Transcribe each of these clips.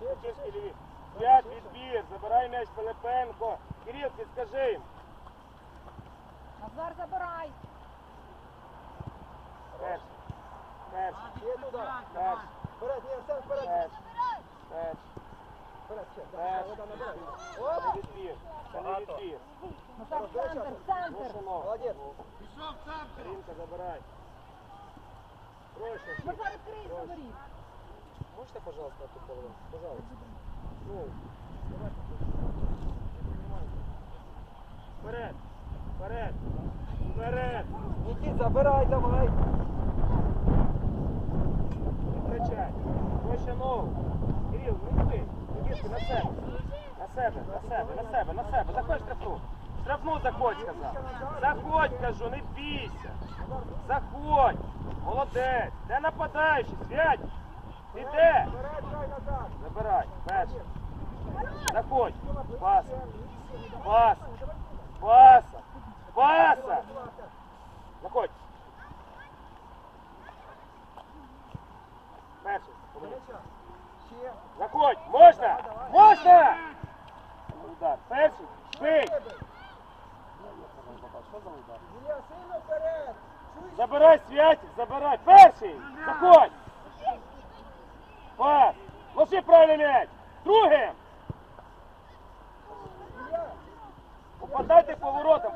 Свят, відбір, забирай м'яч Пилипенко. Кирил, підскажи їм. Назар, забирай. Ще туди. Перший. Вперед, ні, Арсен, вперед. Перший. Перший. Вперед, ще. Це Оп. не відбір. Це не відбір. Назар, центр, центр. Рушимо. Молодець. Рінка, забирай. Проще. Назар, відкрий говоріть. Можете, пожалуйста, эту половину? Пожалуйста. Ну, Вперед. Вперед. Вперед. Нікіт, забирай, давай. Не втрачай. Проще ногу. Кирил, не йди. Нікітки, на себе. На себе, на себе, на себе, на себе. Заходь штрафну. Штрафну заходь, сказав. Заходь, кажу, не бійся. Заходь. Молодець. Де нападаючий? Свять. Ти де? Вперед, грай назад. Забирай. Перший. Заходь. Паса. Паса. Паса. Паса. Заходь. Перший. Заходь. Можна? Можна? Удар. Перший. Бий. Що за удар? Забирай святик, забирай. Перший. Заходь. Пас. Ложи правильний м'яч. Другим. Попадайте поворотом.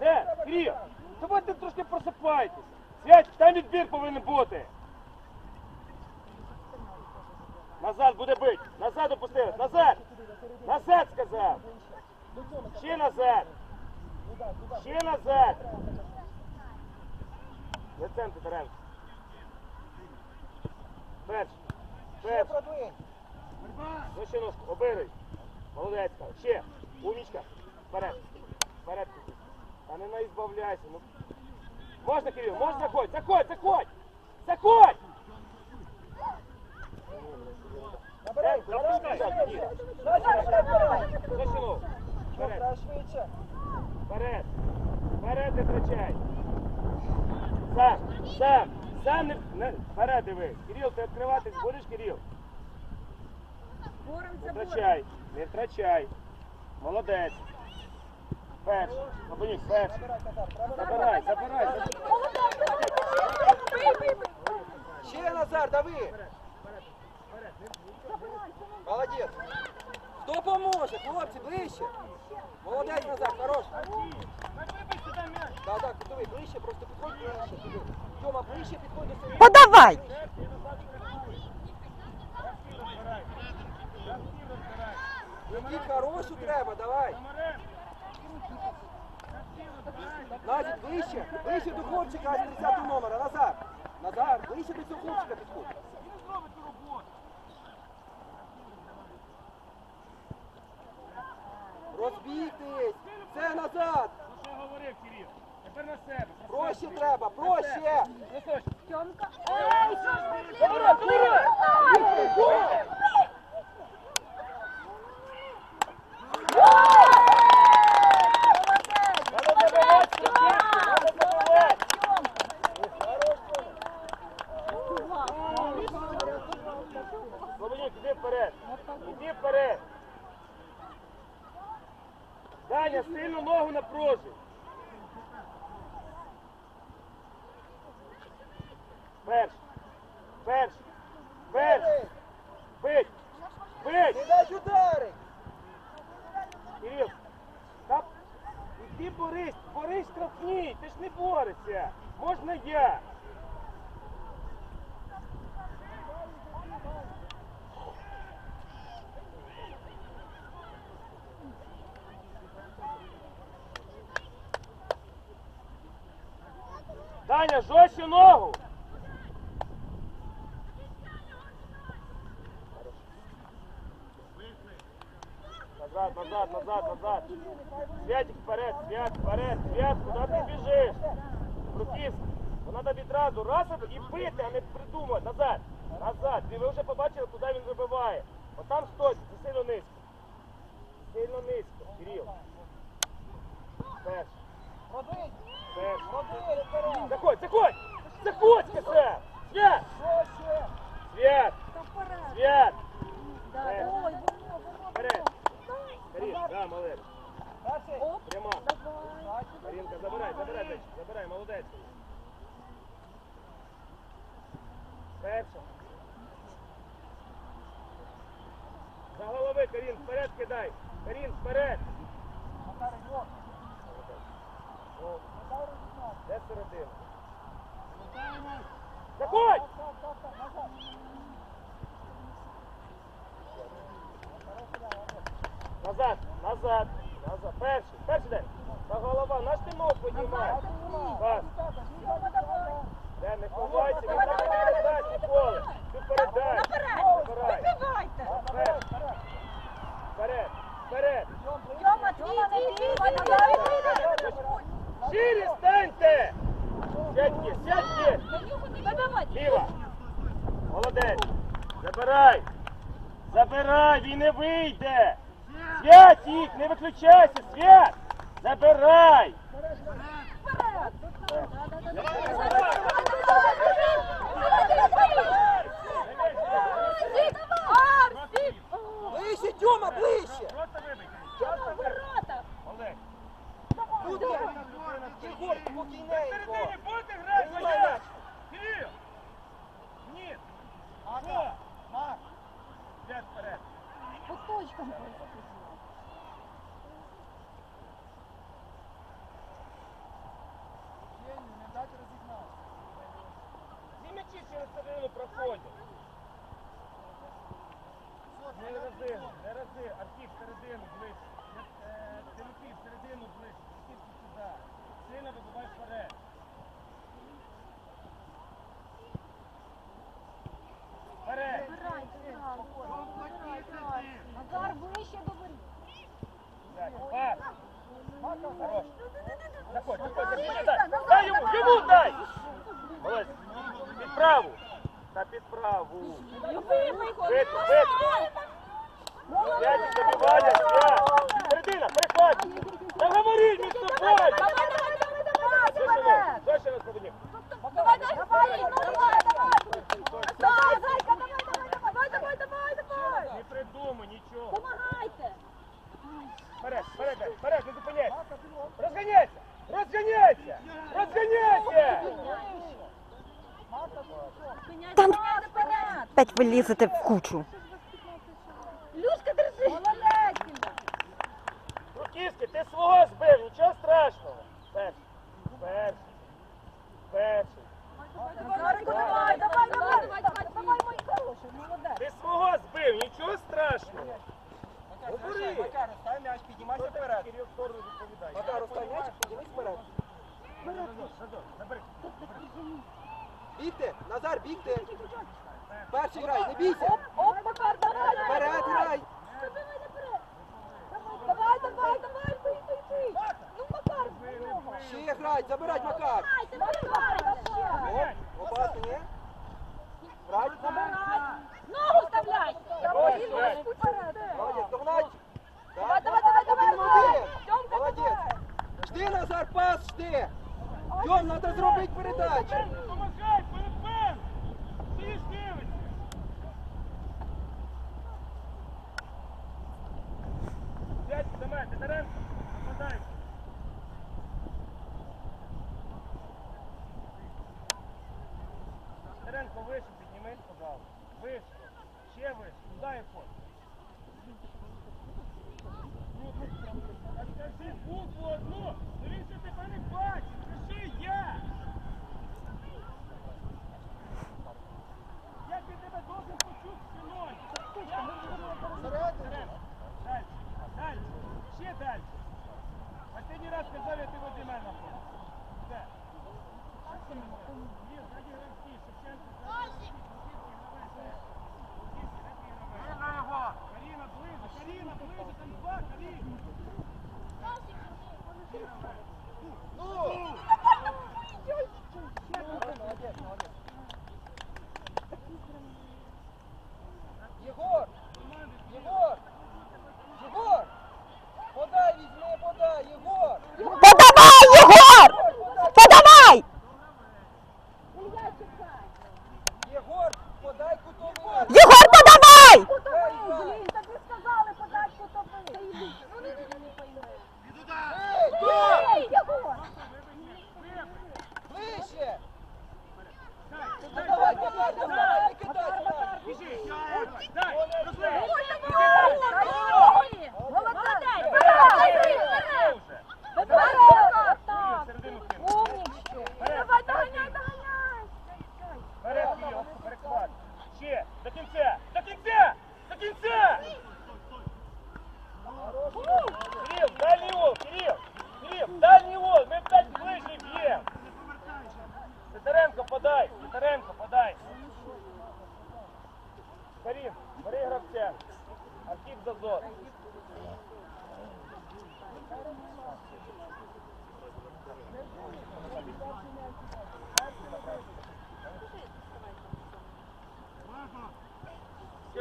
Де? Кирил, давайте трошки просипайтеся. Свять, там відбір повинен бути. Назад буде бить. Назад опустили. Назад. Назад сказав. Ще назад. Ще назад. Не центр Таренко. Перший. продвинь. Вище ножку, обирай. Молодець, ще. Умічка. Вперед. Вперед. Та не наізбавляйся. Ну. Можна, Кирил, можна заходь, заходь, заходь! Заходь! Набирай, набирай, набирай. Назад, ще вперед. Швидше. вперед. Вперед не втрачай. Сам, сам, сам не, не вперед дивись. Кирил, ти відкриватись будеш, Кирил? Не Боремося, боремося. втрачай, не втрачай. Молодець. Перший. Лобанюк, право. Забирай, забирай, забирай. Бий, бий, бий. Ще Назар, дави. Молодець. Хто поможе? Хлопці, ближче. Молодець, Назар, хорош. Да, так, диви, ближче, просто підходь ближче. Туди. Подавай! Нікіт, хорошу треба, давай. Назік, ближче, ближче до хлопчика з 30 номера, Назар. Назар, ближче до цього хлопчика підходь. Розбійтесь, це назад. Що говорив, Кирил? Тепер на себе. Проще треба, проще. Тьомка. Слободюк, іди вперед. Іди вперед. Даня, сильно ногу напружуй. Перший. Перший. Перший. Бить. Бить. Не дай удари. Кирил, та іди борись, борись штрафній, ти ж не борешся. Можна я. Даня, жорстче ногу. Назад, назад, назад, назад. Святик вперед, свят, вперед, свят, куди ти біжиш? Руківський. Ну треба відразу раз і бити, а не придумувати. Назад, назад. І ви вже побачили, куди він вибиває. Отам стой, це сильно низько. Сильно низько, Кирил. Перший. робить. Заходь, заходь! Заходь, сказав! Свят! Проще. Свят! Та вперед. Марин, да, малыш. Прямо. Маринка, забирай, забирай, дальше. Забирай, молодец. Перша. За голови, Карін, вперед кидай. Карін, вперед. Де сиротин? Заходь! Назад, назад, назад. Перший, перший день. За голова, наш ти ног піднімає. Пас. Де не ховайся, він там не передасть ніколи. Ти передай. Вперед. Вперед. Вперед. Тьома, твій, твій, твій, Шире станьте. Сядьте, сядьте. Ліва. Молодець. Забирай. Забирай, він не вийде. Свят їх, не виключайся, свят. Забирай. Ближче, Тьома, ближче! Просто вибий. Просто вибий. Олег. Тут є. Єгор, спокійненько. Середині будете грати, Приймай Ваня? м'яч. Кирил. Ні. Що? Мак. Свят вперед. По точкам. Ці м'ячі через середину проходять. Не рази, не рази. Архів середину ближче. Е, Тимофій середину ближче. Архів сюди. Сильно вибивай вперед. Вперед. Назар, ближче до воріт. Так, пас. Хорош. Заходь, заходь, заходь, дай. Дай йому, йому дай. Молодець. Під праву. Та під праву. Швидко, швидко. Святик забивання, свят. Середина, переходь. Та говоріть між собою. Хто ще раз побудів? Давай, давай, давай, давай, давай, зайка, давай, давай, давай, давай, давай, давай. Не придумай нічого. Помагайте. Вперед, вперед, дай, вперед, не зупиняйся. Розганяйся, розганяйся, розганяйся. Там Опять ви в кучу. Люська, держи. Молодець. Руківський, ти свого збив, нічого страшного. Перший, перший, перший. Давай, давай, давай, давай, давай, давай, мой хороший, молодець. Ти свого збив, нічого страшного. Говори. Макар, стань м'яч, піднімайся вперед. Кирил в сторону відповідає. Макар, стань м'яч, піднімись вперед. Забери. Назар, бігте. Перший грай, не бійся. Оп, Макар, давай, давай. Вперед грай. Давай. Давай, давай, давай, бий, бий, бий. Ну, Макар, в нього. Ще грай, забирать Макар. Давай, давай, давай. Оп, опасно, ні? Грай. Ногу вставляй. Давай, Він давай. ось вперед. Молодець, догнать. Давай, давай, давай, давай, давай. Молодець. давай. Жди, Назар, пас, жди. Тьом, треба зробити передачу.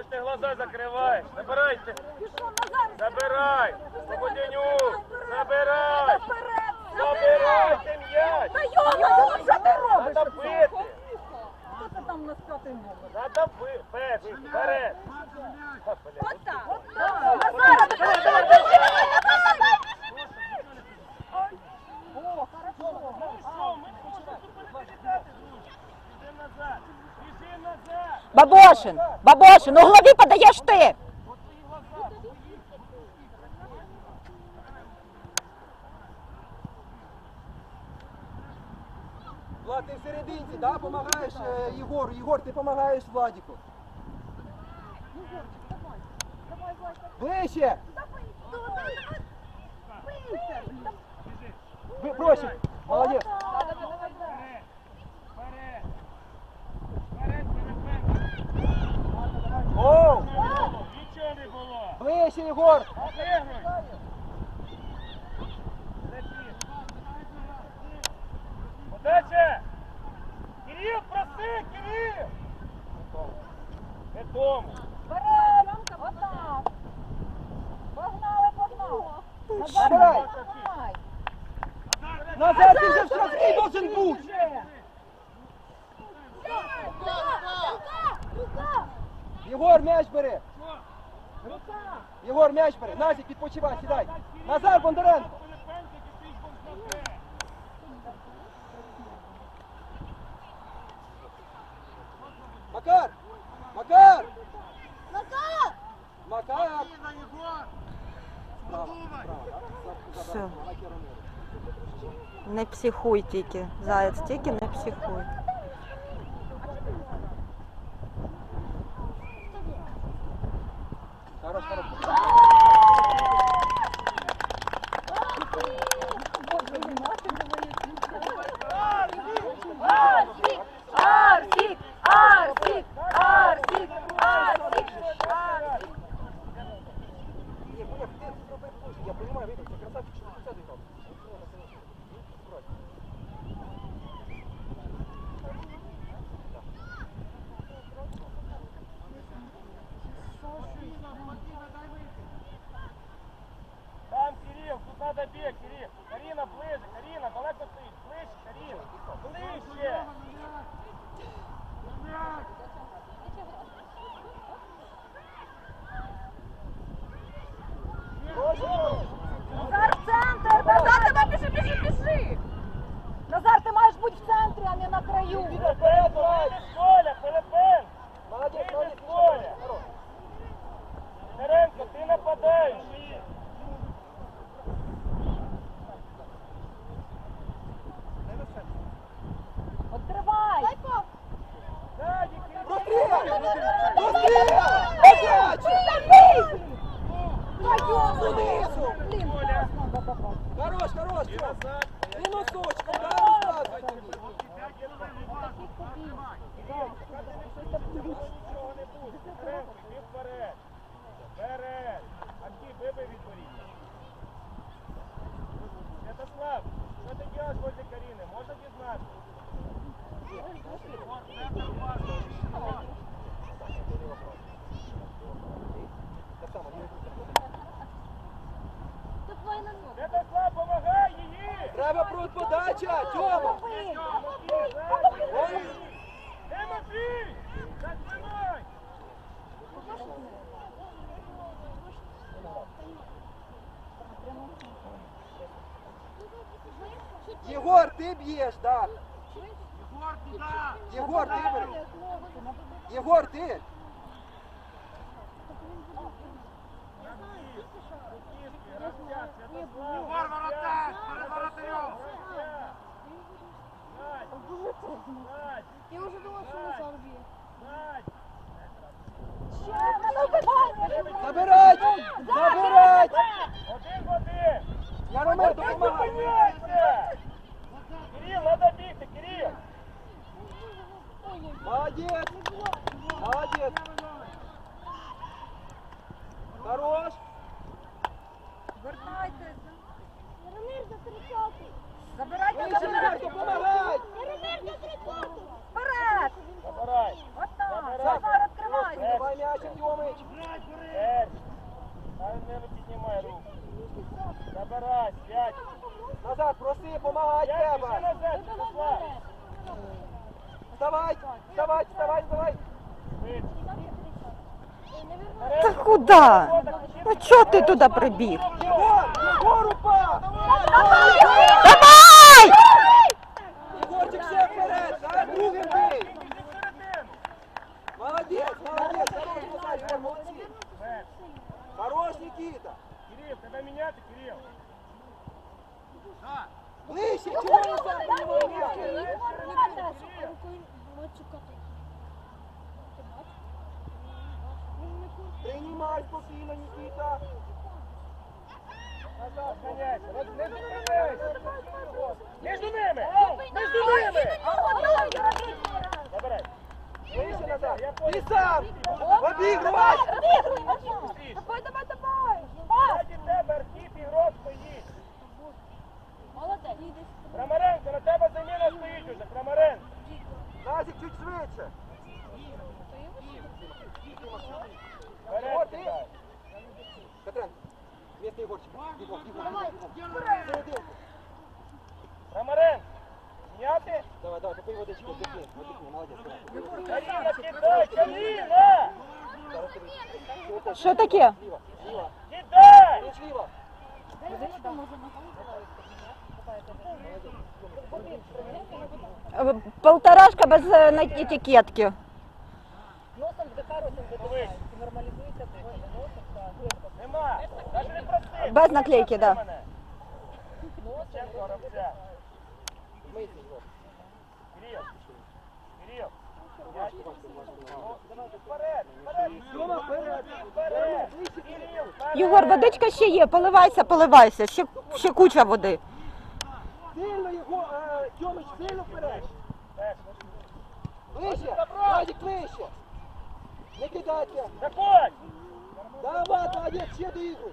Ти глаза! Пішов назад. Забирай! Слободянюк! Забирай! Вперед. Забирайте м'яч! Та йо-моє, що ти робиш? Надо бити! Хто це там на п'ятий номер? Надо бити! Перший, вперед! Ха, блядь. Отак. Назара, давай, давай, давай, давай. О, хорошо. Ну що, ми хочемо суперкандидати друзі. Іди назад! Біжи назад! Бабошин, Бабошин, углові подаєш ти. Влад, ти всерединці, да? Помагаєш е, Єгору. Єгор, ти помагаєш Владіку. Ближче! Ви- Проще! Молодець! Вперед! Вперед! Вперед, перед Оу! Нічого не Ближче, Єгор! Отигруй! Подача! Кирил, проси, Кирил! Не тому. Вперед. Отак. Погнали, погнали. Назад, ти вже в штрафній должен бути! Єгор, м'яч бери! Єгор, м'яч бери! Назік, відпочивай, сідай! Назар Бондаренко! Макар! Макар! Макар! Макар! Справа, справа, да? Все. Не психуй тільки. Заяць, тільки не психуй. Хорош, хорош. Ні, Олег, ти зробив лучше, я понимаю, видите, красавчик, ти б'єш, да. Єгор, ти бери. Єгор, ти. Егор, воротар! Перед воротарем! Я вже думав, що Назар б'є. Забирать! Забирать! Один в один! Яромир, Ти допомагай! зупиняйся! Кирил, надо бігти, Кирил! Молодець. Молодець. Хорош. Вертайтесь. Яромир за. Забирайте, забирайте. Назар, допомагай. Яромир за тридцятий. Вперед. Забирай. От так. Забирай. Назар, відкривайся. Давай м'ячик, Тьомич. Перший. Та не піднімай руку. Забирай, свять. Назад, проси, помагай треба. назад. Вставай, вставай, вставай, вставай. Та куди? Ну чого ти туди прибіг? Егор! Егор упав. Давай! Єгорчик, все вперед. Давай другим бий. Молодець, молодець. Хорош, Назар, Єгор, молодці. Хорош, Нікіта. Кирил, тебе міняти, Кирил. Ближче, чого назад піднімає м'яч? Приймай спокійно, Нікіта. Назад, ганяйся. Роз- Не зупиняйся. Між ними. Між ними. Забирай. Ближче назад. Я Ти понял. сам. Обігрувай. Быстріше. Давай, давай, давай. Раді тебе Архіп ігрок стоїть. Крамаренко, на тебе заміна стоїть уже. Крамаренко. Назик, чуть швидше. Вперед кидай. Катрен, місний Крамаренко. Зняти. Давай, давай, попий водички, вдихни, вдихни, молодець. давай. Кидай, таке? Зліва, зліва. Кидай. Е, Полторашка без е, етикетки. Повись. Нема. Навіть не проси. Без наклейки, да. Кирил. Кирил. Вперед, вперед. Єгор, водичка ще є, поливайся, поливайся. Ще, ще куча води. Сильно, Єгор, е, Тьомич, сильно вперед. Ближче, Назик, ближче. Не кидайся. Заходь. Давай, молодець, ще доігруй.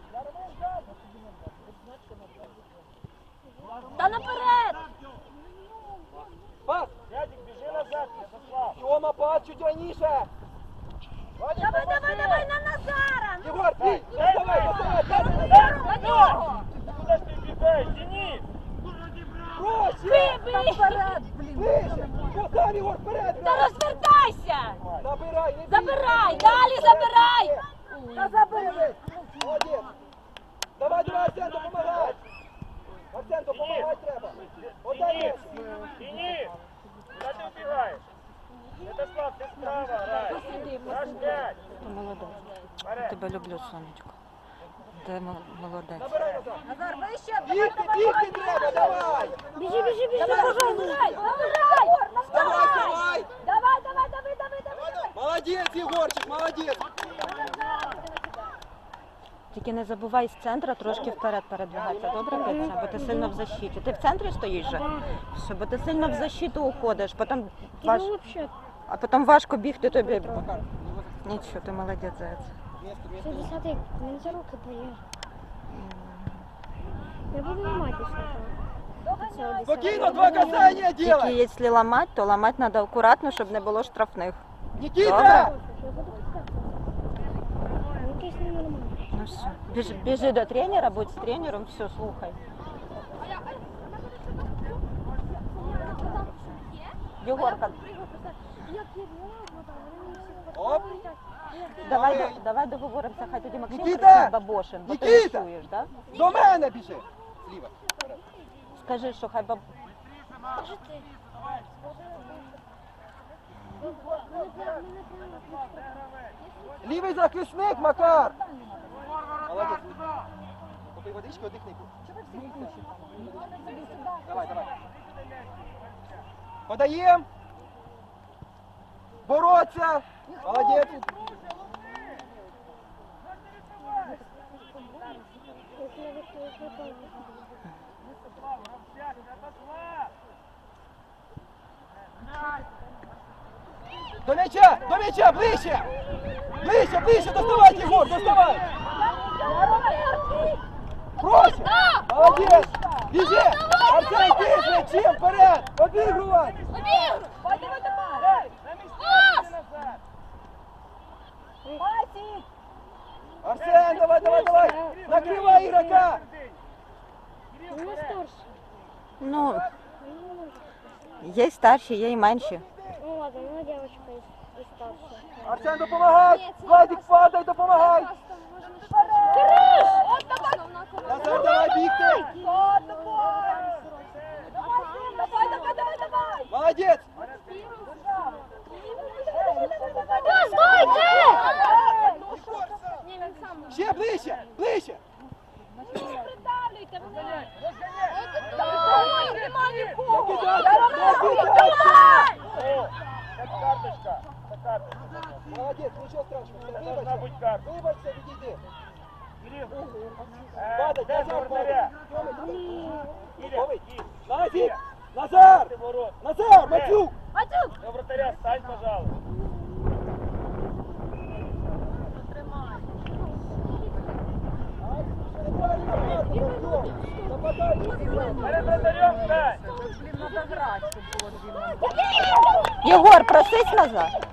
Та наперед. Пас. Дядик, біжи назад, Святослав. Тьома, пас, чуть раніше. Вадик, Давай, давай, давай на Назара. Єгор, бій. Дай, Доставай, дай, доставай, дай, дай, дай, дай. дай, дай. Куди ж ти бігаєш? Денис. Проще. Наперед, блін. Ближче. Постав, Єгор, вперед. Та розвертайся. Забирай, не бій. Забирай, далі забирай. Та забери. Молодець. Давай, давай, Арсен, допомагай. Арсен, допомагай треба. Отдай Денис. м'яч. Денис. Куди ти вбігаєш? Святослав, ти справа грай. Наш п'ять. Ти молодець. Вперед. Тебе люблю, сонечко. Ти мо- молодець. Забирай назад. Назар, вище. Бігти, бігти треба, давай. Біжи, біжи, біжи. Давай, забирай, забирай. Давай, давай. Давай, давай, давай, давай, давай. Молодець, Єгорчик, молодець. Тільки не забувай з центра трошки вперед передвигатися. Добре, Петя? Бо ти сильно в защиті. Ти в центрі стоїш же? Все, бо ти сильно в защиту уходиш, потім важ... Ну, а потім важко бігти тобі. Нічого, ти молодець, заяць. це десятий, він за руки дає. Я буду ламатися. Спокійно, два касання Тільки якщо ламати, то ламати треба акуратно, щоб не було штрафних. Нікіта! Добре. Я буду пускати. Ну, якийсь не нормально. Ну все. Біжи, біжи до тренера, будь з тренером, все, слухай. Єгорка, Як я вела, там, вони всі Оп. давай, Давай. до- давай договоримося, хай тоді Максим Нікіта! кричить бабошин, бо ти не Нікіта! чуєш, да? До мене біжи. Зліва. Скажи, що хай баб... Скажи ти. Мене Макар. Молодець. Попий водички, одихни. Давай, давай. Подаєм. Бороться. Молодець. Святослав. До м'яча, до м'яча, ближче! Ближче, ближче, доставай, Єгор, доставай! Проще! Молодець! Біжи! Арсен, ти з м'ячем, вперед! Обігрувай! Арсен, давай, давай, давай! Накривай ігрока! У меня старше. Ну, є й старші, є й менші. Ну ладно, ну девочка и, и старше. Арсен, допомагай! Владик, падай, допомагай! Назар, давай бігти! Давай, давай, давай, давай! Молодець! Да, стойте! Не, он сам. Ще ближче, ближче! Придавливайте, Давай, нема нікого! Не кидайся, не кидайся! О, як карточка. Це карточка. Молодець, нічого страшного, все, Должна вибачся, бути карта. вибачся, відійди. Кирил. Е, Падай, Де Назар, воротаря? падай. Ілля, Готовий? їдь. Назик! Назар! Ти ворот. Назар, Матюк! Матюк! До вратаря стань, пожалуйста. Нападай! Перед вратарем стань. Єгор, просись назад.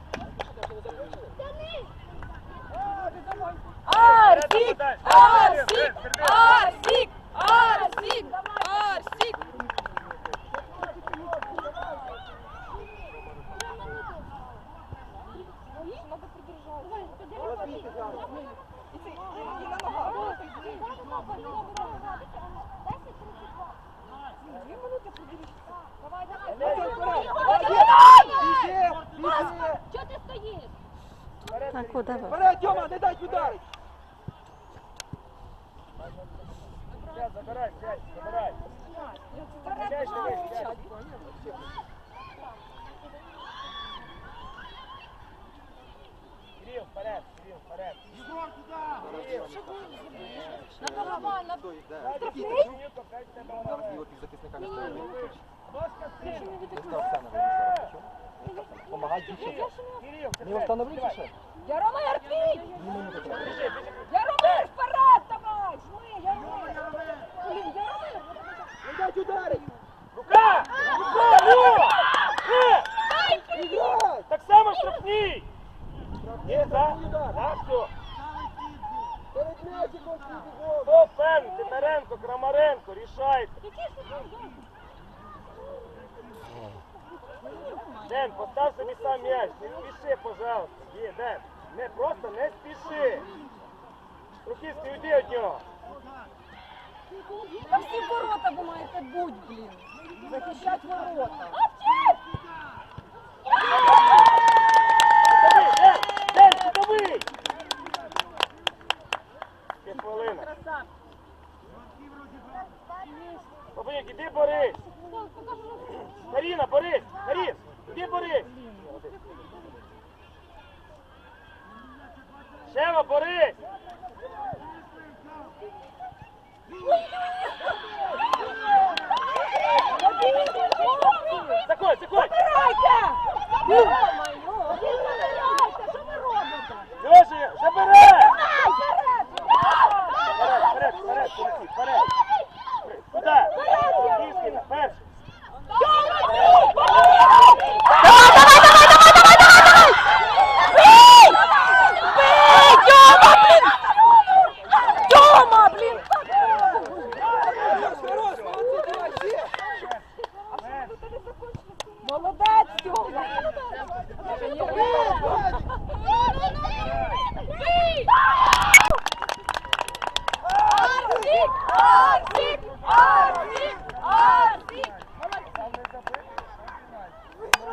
Арсик! Дальше. Арсик! Сердечко. Арсик! Арсик! Арсик! Біжи! Біжи! Что ты стоишь? А куди ви? Вперед, Дьома, не дай ударить! Сейчас, забирай, взять, забирай. Мяч давай, мяч. Кирилл, вперед, Кирилл, вперед. Кирилл, опять тебе головой. Ножка вперед. Помагай дівчинці. Кирилл, Не ще? Яромир, твій! Біжи, біжи. Яромир, вперед давай! Жми, Яромир! Блін, Яромир! Не дай ударить! Рука! Рука, ну! Е! Іграй! Так штрафний! Ні, за, за, все. Перед м'ячиком бігом! Хто певний? Тимиренко, Крамаренко, рішайте. Ден, постав собі сам м'яч, не спіши, пожалуйста. Є, Ден, не, просто не спіши. Руківський, уйди від нього. Та всі ворота ви маєте бути, блін! Захищать ворота! Кутовий, Ден, Ден, кутовий! Ще хвилина. Бабуньок, іди борись. Каріна, борись! Карін, іди борись! Шева, борись! Заходь, заходь! Забирайте!